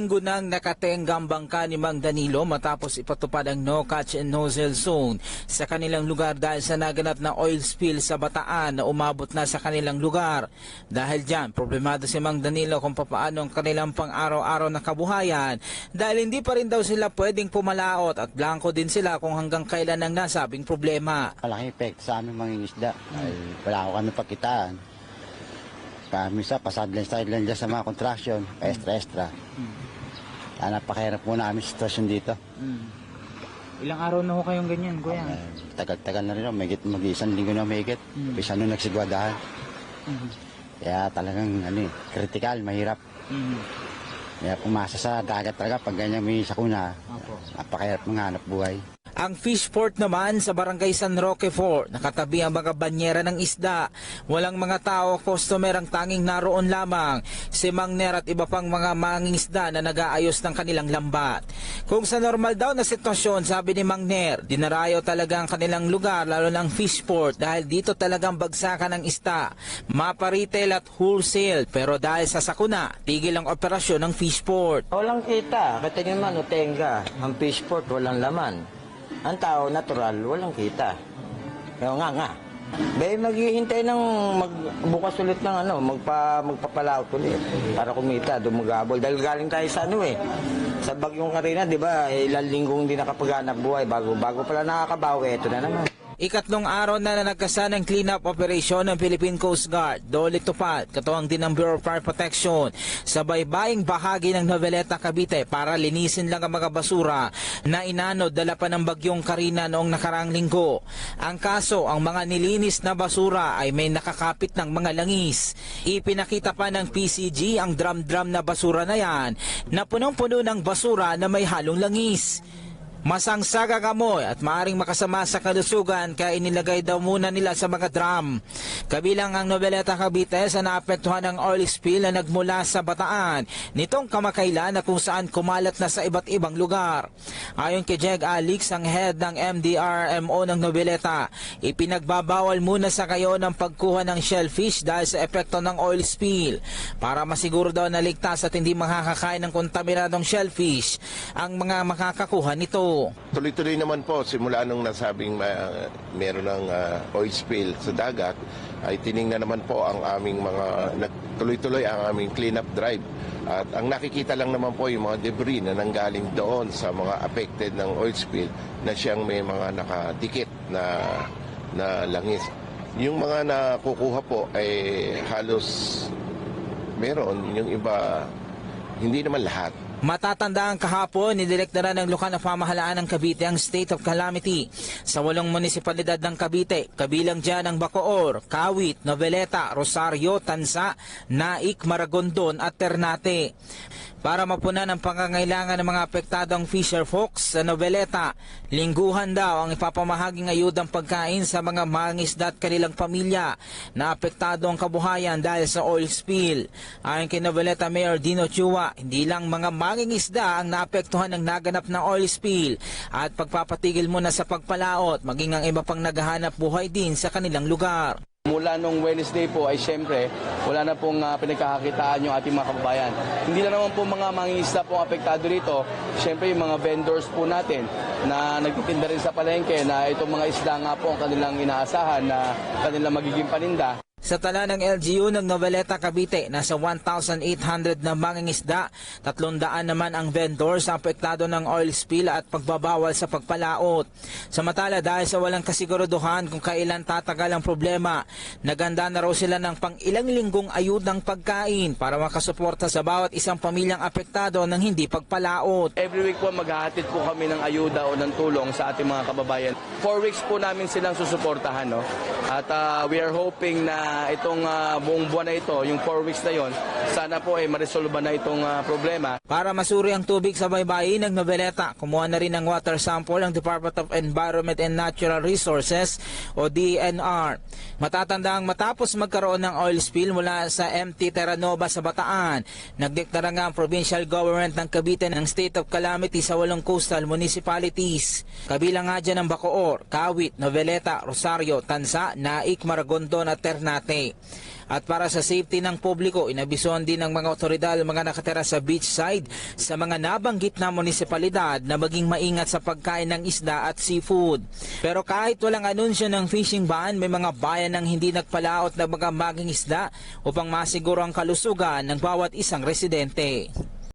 Linggo nang nakatenggang bangka ni Mang Danilo matapos ipatupad ang no catch and nozzle zone sa kanilang lugar dahil sa naganap na oil spill sa Bataan na umabot na sa kanilang lugar. Dahil dyan, problemado si Mang Danilo kung papaano ang kanilang pang-araw-araw na kabuhayan dahil hindi pa rin daw sila pwedeng pumalaot at blanco din sila kung hanggang kailan ang nasabing problema. Malaking effect sa aming mga isda. Ay, wala ko kami pagkitaan. Kami sa pasadlan-sadlan dyan sa mga contraction, extra-extra. Kaya napakahirap po namin sitwasyon dito. Ilang araw na ho kayong ganyan, kuya? Eh, tagal-tagal na rin ako, magigit mag-isang linggo na mahigit. Bisa nung nagsigwadahan. Kaya talagang ano, eh, critical, mahirap. Kaya pumasa sa dagat talaga pag ganyan may sakuna, napakahirap mga hanap buhay. Ang fish port naman sa barangay San Roque 4, nakatabi ang mga banyera ng isda. Walang mga tao customer ang tanging naroon lamang. Si Mangner at iba pang mga manging isda na nag-aayos ng kanilang lambat. Kung sa normal daw na sitwasyon, sabi ni Mangner, dinarayo talaga ang kanilang lugar, lalo ng fish port dahil dito talagang bagsakan ng isda. Mapa retail at wholesale, pero dahil sa sakuna, tigil ang operasyon ng fish port. Walang kita. Katingin man, utenga. Ang fishport, walang laman. Ang tao, natural, walang kita. Kaya nga nga. Bay, maghihintay ng magbukas ulit ng ano, magpa, magpapalaot ulit para kumita, dumugabol. Dahil galing tayo sa ano eh, sa bagyong karina, di ba, eh, ilang linggong hindi nakapaganap buhay. Bago, bago pala nakakabawi, ito na naman. Ikatlong araw na na nagkasa ng cleanup operation ng Philippine Coast Guard, Dole Tupad, katuwang din ng Bureau of Fire Protection sa baybaying bahagi ng Noveleta, Cavite para linisin lang ang mga basura na inanod dala pa ng bagyong Karina noong nakarang linggo. Ang kaso, ang mga nilinis na basura ay may nakakapit ng mga langis. Ipinakita pa ng PCG ang drum-drum na basura na yan na punong-puno ng basura na may halong langis. Masangsaga kamoy at maaring makasama sa kalusugan kaya inilagay daw muna nila sa mga drum. Kabilang ang Noveleta Cavite sa naapektuhan ng oil spill na nagmula sa Bataan nitong kamakailan na kung saan kumalat na sa iba't ibang lugar. Ayon kay Jeg Alix, ang head ng MDRMO ng Noveleta, ipinagbabawal muna sa kayo ng pagkuha ng shellfish dahil sa epekto ng oil spill para masiguro daw na ligtas at hindi makakakain ng kontaminadong shellfish ang mga makakakuha nito. Tuloy-tuloy naman po simula nung nasabing uh, meron ng uh, oil spill sa dagat ay tiningnan naman po ang aming mga nagtuloy-tuloy ang aming cleanup drive. At ang nakikita lang naman po yung mga debris na nanggaling doon sa mga affected ng oil spill na siyang may mga nakadikit na na langis. Yung mga nakukuha po ay halos meron, yung iba hindi naman lahat. Matatandaan kahapon, nidirektaran ng lokal na pamahalaan ng Cavite ang state of calamity sa walong munisipalidad ng Cavite. Kabilang dyan ang Bacoor, Kawit, Noveleta, Rosario, Tansa, Naik, Maragondon at Ternate. Para mapunan ang pangangailangan ng mga apektadong fisher folks sa Noveleta, lingguhan daw ang ipapamahaging ayudang pagkain sa mga mangisda at kanilang pamilya na apektado ang kabuhayan dahil sa oil spill. Ayon kay Noveleta Mayor Dino Chua, hindi lang mga mangingisda ang naapektuhan ng naganap na oil spill at pagpapatigil muna sa pagpalaot, maging ang iba pang naghahanap buhay din sa kanilang lugar. Mula nung Wednesday po ay siyempre wala na pong uh, pinagkakakitaan yung ating mga kababayan. Hindi na naman po mga mangingisda po apektado rito. Siyempre yung mga vendors po natin na nagtitinda rin sa palengke na itong mga isda nga po ang kanilang inaasahan na kanilang magiging paninda. Sa tala ng LGU ng Noveleta, Cavite, nasa 1,800 na mangingisda, 300 naman ang vendors sa apektado ng oil spill at pagbabawal sa pagpalaot. Samantala dahil sa walang kasiguraduhan kung kailan tatagal ang problema, naganda na raw sila ng pang ilang linggong ayudang pagkain para makasuporta sa bawat isang pamilyang apektado ng hindi pagpalaot. Every week po maghahatid po kami ng ayuda o ng tulong sa ating mga kababayan. Four weeks po namin silang susuportahan. No? At uh, we are hoping na itong uh, buong buwan na ito, yung 4 weeks na yon, sana po ay maresolba na itong uh, problema. Para masuri ang tubig sa baybayin ng Noveleta, kumuha na rin ng water sample ang Department of Environment and Natural Resources o DNR. Matatandang matapos magkaroon ng oil spill mula sa MT Terranova sa Bataan, nagdeklara nga ang provincial government ng Cavite ng state of calamity sa walong coastal municipalities. Kabilang nga dyan ang Bacoor, Kawit, Noveleta, Rosario, Tansa, Naik, Maragondon at Ternate. At para sa safety ng publiko, inabisuan din ng mga otoridad mga nakatira sa beachside sa mga nabanggit na munisipalidad na maging maingat sa pagkain ng isda at seafood. Pero kahit walang anunsyo ng fishing ban, may mga bayan ang hindi nagpalaot ng mga maging isda upang masiguro ang kalusugan ng bawat isang residente.